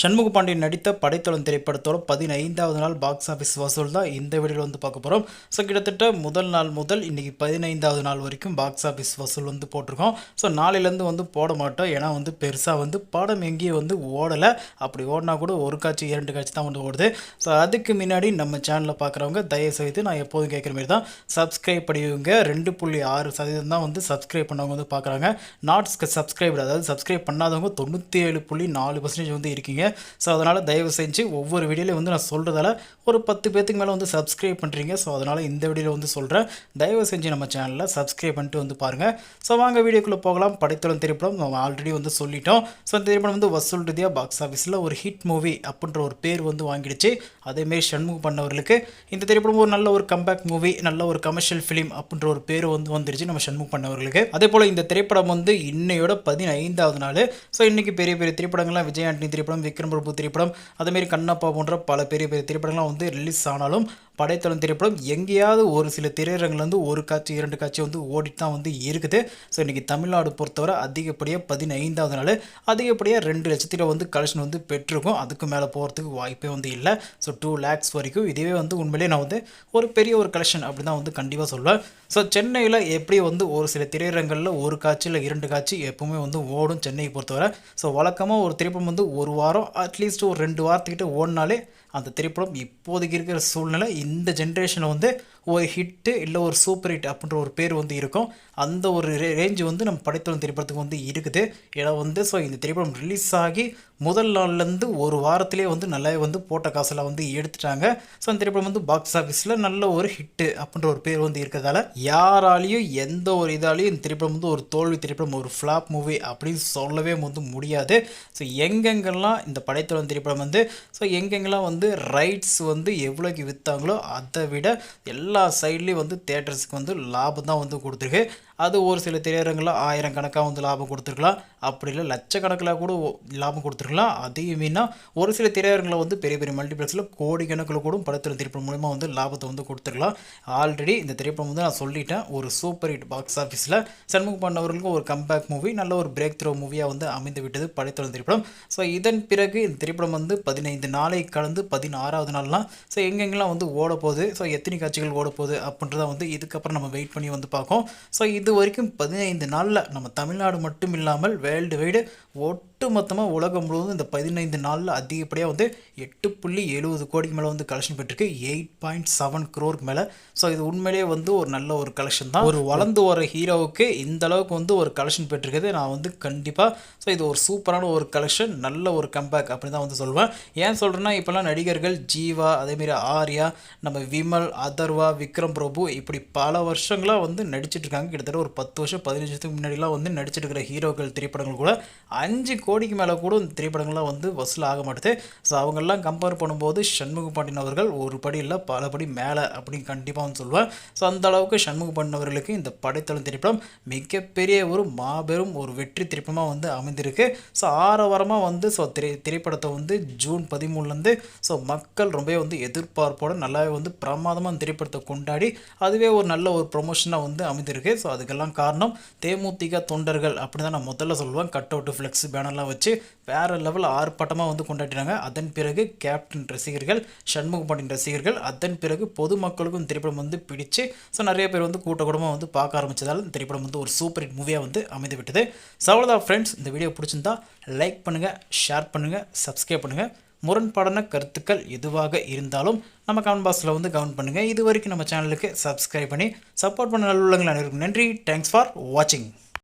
சண்முக பாண்டியன் நடித்த படைத்தளம் திரைப்படத்தோட பதினைந்தாவது நாள் பாக்ஸ் ஆஃபீஸ் வசூல் தான் இந்த வீடியோவில் வந்து பார்க்க போகிறோம் ஸோ கிட்டத்தட்ட முதல் நாள் முதல் இன்றைக்கி பதினைந்தாவது நாள் வரைக்கும் பாக்ஸ் ஆஃபீஸ் வசூல் வந்து போட்டிருக்கோம். ஸோ நாளையிலேருந்து வந்து போட மாட்டோம். ஏன்னா வந்து பெருசாக வந்து படம் எங்கேயும் வந்து ஓடலை. அப்படி ஓடினா கூட ஒரு காட்சி இரண்டு காட்சி தான் வந்து ஓடுது. ஸோ அதுக்கு முன்னாடி நம்ம சேனலில் பார்க்குறவங்க தயவுசெய்து நான் எப்போதும் கேட்குற மாதிரி தான் சப்ஸ்கிரைப் பண்ணிவிங்க ரெண்டு புள்ளி ஆறு சதவீதம் தான் வந்து சப்ஸ்கிரைப் பண்ணவங்க வந்து பார்க்குறாங்க நாட்ஸ்க்கு சப்ஸ்கிரைப் அதாவது சப்ஸ்கிரைப் பண்ணாதவங்க தொண்ணூற்றி ஏழு புள்ளி நாலு பர்சன்டேஜ் வந்து இருக்கீங்க. ஸோ அதனால் தயவு செஞ்சு ஒவ்வொரு வீடியோலையும் வந்து நான் சொல்கிறதால ஒரு பத்து பேத்துக்கு மேலே வந்து சப்ஸ்கிரைப் பண்ணுறீங்க ஸோ அதனால் இந்த வீடியோவில் வந்து சொல்கிறேன் தயவு செஞ்சு நம்ம சேனலில் சப்ஸ்கிரைப் பண்ணிட்டு வந்து பாருங்கள் ஸோ வாங்க வீடியோக்குள்ளே போகலாம். படைத்தளம் திரைப்படம் நம்ம ஆல்ரெடி வந்து சொல்லிட்டோம். ஸோ இந்த திரைப்படம் வந்து வசூல் ரீதியாக பாக்ஸ் ஆஃபீஸில் ஒரு ஹிட் மூவி அப்படின்ற ஒரு பேர் வந்து வாங்கிடுச்சு. அதேமாரி சண்முகம் பண்ணவர்களுக்கு இந்த திரைப்படம் ஒரு நல்ல ஒரு கம்பேக் மூவி நல்ல ஒரு கமர்ஷியல் ஃபிலிம் அப்படின்ற ஒரு பேர் வந்து வந்துருச்சு நம்ம சண்முகம் பண்ணவர்களுக்கு. அதே போல் இந்த திரைப்படம் வந்து இன்னையோட பதினைந்தாவது நாள். ஸோ இன்றைக்கி பெரிய பெரிய திரைப்படங்கள்லாம் விஜய் ஆண்டனி திரைப்படம் விக்ரம் பிரபு திரைப்படம். அதேமாரி கண்ணப்பா போன்ற பல பெரிய பெரிய திரைப்படங்கள்லாம் வந்து ரிலீஸ் ஆனாலும் படைத்தளம் திரைப்படம் எங்கேயாவது ஒரு சில திரையரங்கில் வந்து ஒரு காட்சி இரண்டு காட்சி வந்து ஓடிட்டு தான் வந்து இருக்குது. ஸோ இன்றைக்கி தமிழ்நாடு பொறுத்தவரை அதிகப்படியாக பதினைந்தாவது நாள் அதிகப்படியாக ரெண்டு லட்சத்தில் வந்து கலெக்ஷன் வந்து பெற்றிருக்கும். அதுக்கு மேலே போகிறதுக்கு வாய்ப்பே வந்து இல்லை. ஸோ டூ லேக்ஸ் வரைக்கும் இதுவே வந்து உண்மையிலேயே நான் வந்து ஒரு பெரிய ஒரு கலெக்ஷன் அப்படி தான் வந்து கண்டிப்பாக சொல்லுவேன். ஸோ சென்னையில் எப்படி வந்து ஒரு சில திரையரங்களில் ஒரு காட்சி இல்லை இரண்டு காட்சி எப்பவுமே வந்து ஓடும் சென்னையை பொறுத்தவரை. ஸோ வழக்கமாக ஒரு திரைப்படம் வந்து ஒரு வாரம் அட்லீஸ்ட் ஒரு ரெண்டு வாரத்துக்கிட்ட ஓடினாலே அந்த திரைப்படம் இப்போதைக்கு இருக்கிற சூழ்நிலை இந்த ஜென்ரேஷனில் வந்து ஒரு ஹிட்டு இல்லை ஒரு சூப்பர் ஹிட் அப்படின்ற ஒரு பேர் வந்து இருக்கும். அந்த ஒரு ரே ரேஞ்சு வந்து நம்ம படைத்தளம் திரைப்படத்துக்கு வந்து இருக்குது. ஏன்னா வந்து ஸோ இந்த திரைப்படம் ரிலீஸ் ஆகி முதல் நாள்லேருந்து ஒரு வாரத்திலே வந்து நல்லாவே வந்து போட்ட காசெல்லாம் வந்து எடுத்துட்டாங்க. ஸோ அந்த திரைப்படம் வந்து பாக்ஸ் ஆஃபீஸில் நல்ல ஒரு ஹிட்டு அப்படின்ற ஒரு பேர் வந்து இருக்கிறதால யாராலையும் எந்த ஒரு இதாலையும் இந்த திரைப்படம் வந்து ஒரு தோல்வி திரைப்படம் ஒரு ஃப்ளாப் மூவி அப்படின்னு சொல்லவே வந்து முடியாது. ஸோ எங்கெங்கெல்லாம் இந்த படைத்தளம் திரைப்படம் வந்து ஸோ எங்கெங்கெல்லாம் வந்து ரைட்ஸ் வந்து எவ்வளோக்கு விற்றாங்களோ அதை விட எல்லா சைட்லேயும் வந்து தேட்டர்ஸுக்கு வந்து லாபம் தான் வந்து கொடுத்துருக்கு. அது ஒரு சில திரையரங்களில் ஆயிரம் கணக்காக வந்து லாபம் கொடுத்துருக்கலாம். அப்படி இல்லை லட்சக்கணக்கில் கூட லாபம் கொடுத்துருக்கலாம். அதையுமேனா ஒரு சில திரையரங்கில் வந்து பெரிய பெரிய மல்டிப்ளெக்ஸில் கோடிக்கணக்கில் கூட படத்தில் திரைப்படம் மூலிமா வந்து லாபத்தை வந்து கொடுத்துருக்கலாம். ஆல்ரெடி இந்த திரைப்படம் வந்து நான் சொல்லிட்டேன். ஒரு சூப்பர் ஹிட் பாக்ஸ் ஆஃபீஸில் சண்முக பண்ணவர்களுக்கும் ஒரு கம்பேக் மூவி நல்ல ஒரு பிரேக் த்ரோ மூவியாக வந்து அமைந்து விட்டது படைத்தளம் திரைப்படம். ஸோ இதன் பிறகு இந்த திரைப்படம் வந்து பதினைந்து நாளை கலந்து பதினாறாவது நாள்லாம் ஸோ எங்கெங்கெல்லாம் வந்து ஓட போகுது ஸோ எத்தனை காட்சிகள் ஓட போகுது அப்படின்றத வந்து இதுக்கப்புறம் நம்ம வெயிட் பண்ணி வந்து பார்க்கும் ஸோ இது வரைக்கும் பதினைந்து நாளில் நம்ம தமிழ்நாடு மட்டும் இல்லாமல் வேர்ல்டு வைடு ஒட்டு மொத்தமாக உலகம் முழுவதும் இந்த பதினைந்து நாளில் அதிகப்படியாக வந்து எட்டு புள்ளி எழுபது கோடிக்கு மேலே வந்து கலெக்ஷன் பெற்றிருக்கு. எயிட் பாயிண்ட் செவன் க்ரோருக்கு மேலே. ஸோ இது உண்மையிலேயே வந்து ஒரு நல்ல ஒரு கலெக்ஷன் தான். ஒரு வளர்ந்து வர ஹீரோவுக்கு இந்த அளவுக்கு வந்து ஒரு கலெக்ஷன் பெற்றிருக்குது நான் வந்து கண்டிப்பாக ஸோ இது ஒரு சூப்பரான ஒரு கலெக்ஷன் நல்ல ஒரு கம்பேக் அப்படி தான் வந்து சொல்லுவேன் ஏன் சொல்கிறேன்னா இப்போல்லாம் நடிகர்கள் ஜீவா அதேமாரி ஆர்யா நம்ம விமல் அதர்வா விக்ரம் பிரபு இப்படி பல வருஷங்களாக வந்து நடிச்சிட்டு இருக்காங்க. கிட்டத்தட்ட ஒரு பத்து வருஷம் பதினஞ்சு வருஷத்துக்கு முன்னாடிலாம் வந்து நடிச்சிட்டு இருக்கிற ஹீரோக்கள் திரைப்படங்கள் கூட அஞ்சு கோடிக்கு மேலே கூட இந்த திரைப்படங்கள்லாம் வந்து வசூல் ஆக மாட்டுது. ஸோ அவங்கெல்லாம் கம்பேர் பண்ணும்போது சண்முக பாண்டியன் அவர்கள் ஒரு படி இல்லை பல படி மேலே அப்படின்னு கண்டிப்பாக வந்து சொல்லுவேன் ஸோ அந்த அளவுக்கு சண்முக பாண்டியன் அவர்களுக்கு இந்த படைத்தளம் திரைப்படம் மிகப்பெரிய ஒரு மாபெரும் ஒரு வெற்றி திரைப்படமாக வந்து அமைந்திருக்கு. ஸோ ஆரவாரமாக வந்து ஸோ திரை திரைப்படத்தை வந்து ஜூன் பதிமூணுலேருந்து ஸோ மக்கள் ரொம்பவே வந்து எதிர்பார்ப்போட நல்லாவே வந்து பிரமாதமாக அந்த திரைப்படத்தை கொண்டாடி அதுவே ஒரு நல்ல ஒரு ப்ரொமோஷனாக வந்து அமைந்திருக்கு. ஸோ அதுக்கெல்லாம் காரணம் தேமுதிக தொண்டர்கள். அப்படி தான் நான் முதல்ல சொல்லுவேன். கட் அவுட்டு ஃப்ளெக்ஸ் பேனர்லாம் வச்சு வேறு லெவல் ஆர்ப்பாட்டமாக வந்து கொண்டாடினாங்க. அதன் பிறகு கேப்டன் ரசிகர்கள் சண்முக பாண்டியன் ரசிகர்கள் அதன் பிறகு பொதுமக்களுக்கும் திரைப்படம் வந்து பிடிச்சு ஸோ நிறைய பேர் வந்து கூட்ட கூட்டமாக வந்து பார்க்க ஆரம்பித்ததால் இந்த திரைப்படம் வந்து ஒரு சூப்பர் ஹிட் மூவியாக வந்து அமைந்து விட்டது ஸோ அவ்வளோதான் ஃப்ரெண்ட்ஸ் இந்த வீடியோ பிடிச்சிருந்தா லைக் பண்ணுங்கள் ஷேர் பண்ணுங்கள் சப்ஸ்கிரைப் பண்ணுங்கள் முரண்பாடான கருத்துக்கள் எதுவாக இருந்தாலும் நம்ம கமெண்ட் பாக்ஸில் வந்து கமெண்ட் பண்ணுங்கள் இது வரைக்கும் நம்ம சேனலுக்கு சப்ஸ்கிரைப் பண்ணி சப்போர்ட் பண்ண நல்லுள்ளங்கள் அனைவருக்கும் நன்றி. தேங்க்ஸ் ஃபார் வாட்சிங்